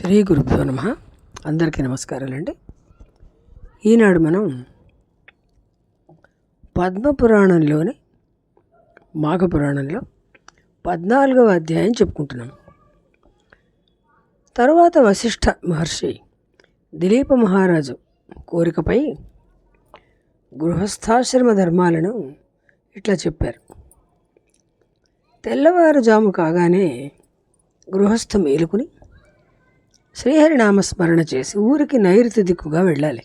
శ్రీ గురుభ్యో నమ. అందరికీ నమస్కారాలండి. ఈనాడు మనం పద్మపురాణంలోని మాఘపురాణంలో పద్నాలుగవ అధ్యాయం చెప్పుకుంటున్నాం. తరువాత వశిష్ఠ మహర్షి దిలీప మహారాజు కోరికపై గృహస్థాశ్రమ ధర్మాలను ఇట్లా చెప్పారు. తెల్లవారుజాము కాగానే గృహస్థ మేలుకుని శ్రీహరినామస్మరణ చేసి ఊరికి నైరుతి దిక్కుగా వెళ్ళాలి.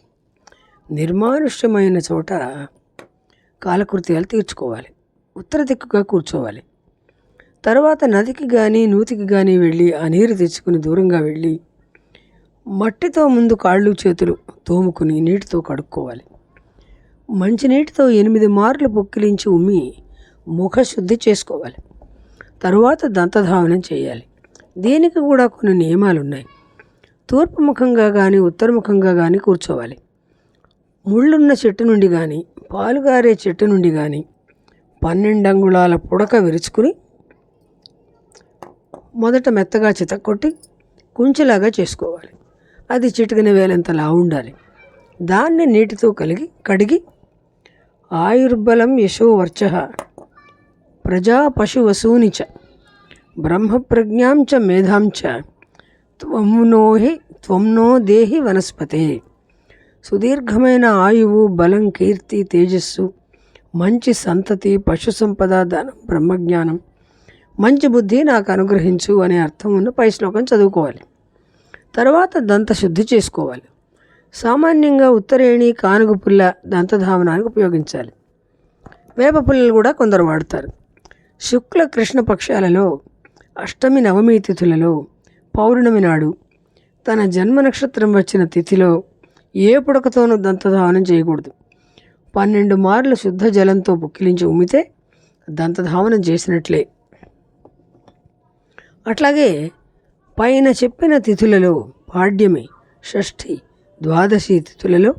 నిర్మానుష్యమైన చోట కాలకృత్యాలు తీర్చుకోవాలి. ఉత్తర దిక్కుగా కూర్చోవాలి. తర్వాత నదికి కానీ నూతికి కానీ వెళ్ళి ఆ నీరు తెచ్చుకుని దూరంగా వెళ్ళి మట్టితో ముందు కాళ్ళు చేతులు తోముకుని నీటితో కడుక్కోవాలి. మంచినీటితో ఎనిమిది మార్లు పొక్కిలించి ఉమ్మి ముఖశుద్ధి చేసుకోవాలి. తరువాత దంతధావనం చేయాలి. దీనికి కూడా కొన్ని నియమాలు ఉన్నాయి తూర్పు ముఖంగా కానీ ఉత్తరముఖంగా కానీ కూర్చోవాలి. ముళ్ళున్న చెట్టు నుండి కానీ పాలుగారే చెట్టు నుండి కానీ పన్నెండు అంగుళాల పుడక విరుచుకుని మొదట మెత్తగా చితక్కొట్టి కుంచెలాగా చేసుకోవాలి. అది చిటికిన వేలంతలా ఉండాలి. దాన్ని నీటితో కలిగి కడిగి ఆయుర్బలం యశో వర్చ ప్రజా పశువసూని చ బ్రహ్మప్రజ్ఞాం చ మేధాం చ త్వమునోహి త్వంనో దేహి వనస్పతే. సుదీర్ఘమైన ఆయువు బలం కీర్తి తేజస్సు మంచి సంతతి పశు సంపద ధనం బ్రహ్మజ్ఞానం. మంచి బుద్ధి నాకు అనుగ్రహించు అనే అర్థం ఉన్న పై శ్లోకం చదువుకోవాలి. తర్వాత దంత శుద్ధి చేసుకోవాలి. సామాన్యంగా ఉత్తరేణి కానుగు పుల్ల దంతధావనానికి ఉపయోగించాలి. వేప పుల్లలు కూడా కొందరు వాడతారు. శుక్ల కృష్ణ పక్షాలలో అష్టమి నవమి తిథులలో పౌర్ణమి నాడు తన జన్మ నక్షత్రం వచ్చిన తిథిలో ఏ పుడకతోనూ దంతధావనం చేయకూడదు. పన్నెండు మార్లు శుద్ధ జలంతో పుక్కిలించి ఉమ్మితే దంతధావనం చేసినట్లే. అట్లాగే పైన చెప్పిన తిథులలో పాడ్యమి షష్ఠి ద్వాదశి తిథులలో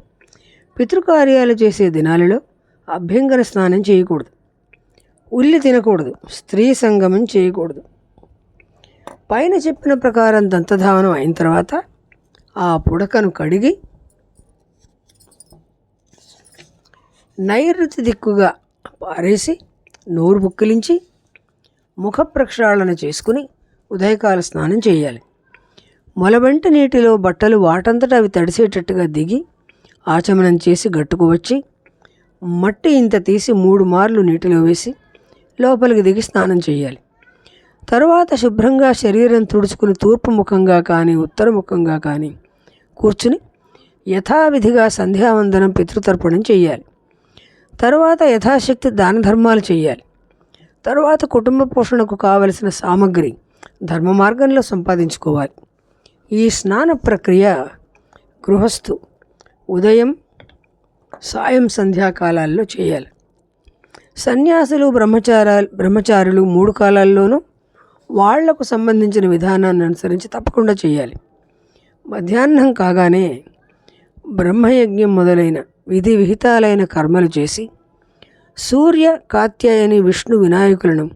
పితృకార్యాలు చేసే దినాలలో అభ్యంగర స్నానం చేయకూడదు. ఉల్లి తినకూడదు. స్త్రీ సంగమం చేయకూడదు. పైన చెప్పిన ప్రకారం దంతధావనం అయిన తర్వాత ఆ పుడకను కడిగి నైరుతి దిక్కుగా పారేసి నోరు బుక్కిలించి ముఖ ప్రక్షాళన చేసుకుని ఉదయకాల స్నానం చేయాలి. మొలబంటి నీటిలో బట్టలు వాటంతట అవి తడిసేటట్టుగా దిగి ఆచమనం చేసి గట్టుకు వచ్చి మట్టి ఇంత తీసి మూడు మార్లు నీటిలో వేసి లోపలికి దిగి స్నానం చేయాలి. తరువాత శుభ్రంగా శరీరం తుడుచుకుని తూర్పు ముఖంగా కానీ ఉత్తర ముఖంగా కానీ కూర్చుని యథావిధిగా సంధ్యావందనం పితృతర్పణం చేయాలి తరువాత యథాశక్తి దాన ధర్మాలు చేయాలి తరువాత కుటుంబ పోషణకు కావలసిన సామగ్రి ధర్మ మార్గంలో సంపాదించుకోవాలి. ఈ స్నాన ప్రక్రియ గృహస్థు ఉదయం సాయం సంధ్యాకాలాల్లో చేయాలి. సన్యాసులు బ్రహ్మచారాలు బ్రహ్మచారులు మూడు కాలాల్లోనూ వాళ్ళకు సంబంధించిన విధానాన్ని అనుసరించి తప్పకుండా చేయాలి. మధ్యాహ్నం కాగానే బ్రహ్మయజ్ఞం మొదలైన విధి విహితాలైన కర్మలు చేసి సూర్య కాత్యాయని విష్ణు వినాయకులను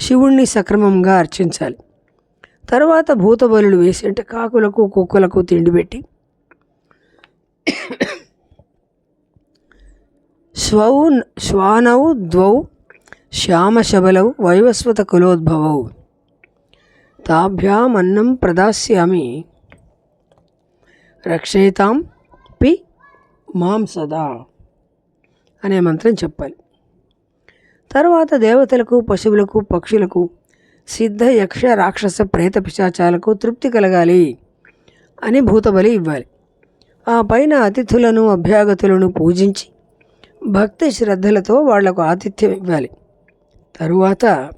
శివుణ్ణి సక్రమంగా అర్చించాలి. తర్వాత భూతబలులు వేసి అంటే కాకులకు కుక్కలకు తిండి పెట్టి స్వౌ శ్వానౌ ద్వౌ శ్యామశబలౌ వైవస్వత కులోద్భవౌ. తాభ్యామన్నం ప్రదాస్యామి. రక్షయితాం పి మాం సదా అనే మంత్రం చెప్పాలి. తర్వాత దేవతలకు పశువులకు పక్షులకు సిద్ధ యక్ష రాక్షస ప్రేత పిశాచాలకు తృప్తి కలగాలి అని భూతబలి ఇవ్వాలి. ఆ పైన అతిథులను అభ్యాగతులను పూజించి భక్తి శ్రద్ధలతో వాళ్ళకు ఆతిథ్యం ఇవ్వాలి. తరువాత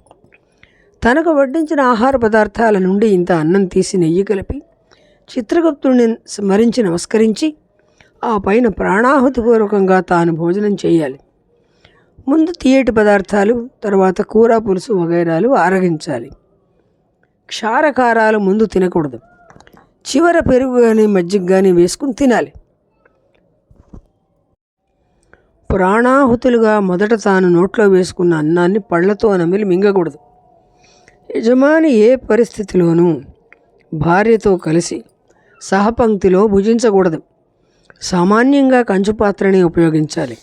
తనకు వడ్డించిన ఆహార పదార్థాల నుండి ఇంత అన్నం తీసి నెయ్యి కలిపి చిత్రగుప్తుడిని స్మరించి నమస్కరించి ఆ పైన ప్రాణాహుతిపూర్వకంగా తాను భోజనం చేయాలి. ముందు తీయటి పదార్థాలు తర్వాత కూర పులుసు వగైరాలు ఆరగించాలి. క్షారకారాలు ముందు తినకూడదు. చివర పెరుగు కానీ మజ్జిగ కానీ వేసుకుని తినాలి. ప్రాణాహుతులుగా మొదట తాను నోట్లో వేసుకున్న అన్నాన్ని పళ్ళతో నమిలి మింగకూడదు. యజమాని ఏ పరిస్థితిలోనూ భార్యతో కలిసి సహపంక్తిలో భుజించకూడదు. సామాన్యంగా కంచు పాత్రని ఉపయోగించాలి.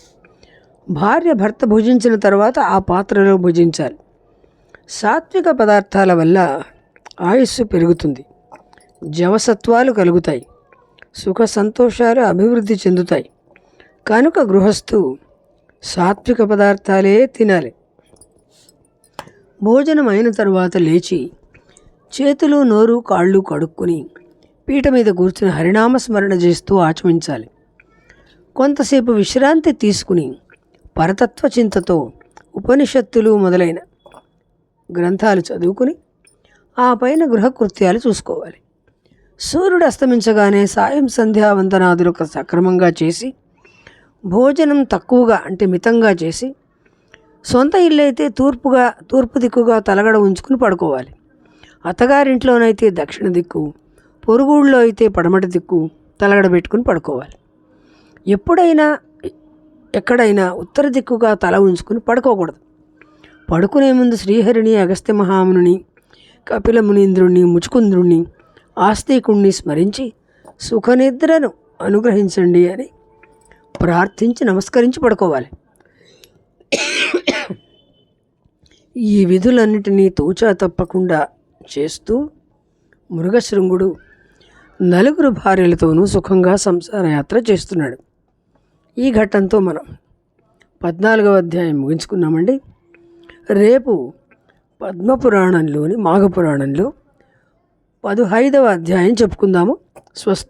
భార్య భర్త భుజించిన తర్వాత ఆ పాత్రలో భుజించాలి. సాత్విక పదార్థాల వల్ల ఆయుస్సు పెరుగుతుంది. జవసత్వాలు కలుగుతాయి. సుఖ సంతోషాలు అభివృద్ధి చెందుతాయి. కనుక గృహస్థు సాత్విక పదార్థాలే తినాలి. భోజనం అయిన తరువాత లేచి చేతులు నోరు కాళ్ళు కడుక్కొని పీట మీద కూర్చుని హరినామ స్మరణ చేస్తూ ఆచమించాలి. కొంతసేపు విశ్రాంతి తీసుకుని పరతత్వ చింతతో ఉపనిషత్తులు మొదలైన గ్రంథాలు చదువుకుని ఆ పైన గృహకృత్యాలు చూసుకోవాలి. సూర్యుడు అస్తమించగానే సాయం సంధ్యావందనాదులు సక్రమంగా చేసి భోజనం తక్కువగా అంటే మితంగా చేసి సొంత ఇల్లు అయితే తూర్పుగా తూర్పు దిక్కుగా తలగడ ఉంచుకుని పడుకోవాలి. అత్తగారింట్లోనైతే దక్షిణ దిక్కు పొరుగుళ్ళో అయితే పడమటి దిక్కు తలగడ పెట్టుకుని పడుకోవాలి. ఎప్పుడైనా ఎక్కడైనా ఉత్తర దిక్కుగా తల ఉంచుకుని పడుకోకూడదు. పడుకునే ముందు శ్రీహరిని అగస్త్య మహాముని కపిల మునీంద్రుణ్ణి ముచుకుంద్రుణ్ణి ఆస్తికుణ్ణి స్మరించి సుఖనిద్రను అనుగ్రహించండి అని ప్రార్థించి నమస్కరించి పడుకోవాలి. ఈ విధులన్నిటినీ తూచా తప్పకుండా చేస్తూ మృగశృంగుడు నలుగురు భార్యలతోనూ సుఖంగా సంసార యాత్ర చేస్తున్నాడు. ఈ ఘట్టంతో మనం పద్నాలుగవ అధ్యాయం ముగించుకున్నామండి. రేపు పద్మపురాణంలోని మాఘపురాణంలో పదుహైదవ అధ్యాయం చెప్పుకుందాము. స్వస్తి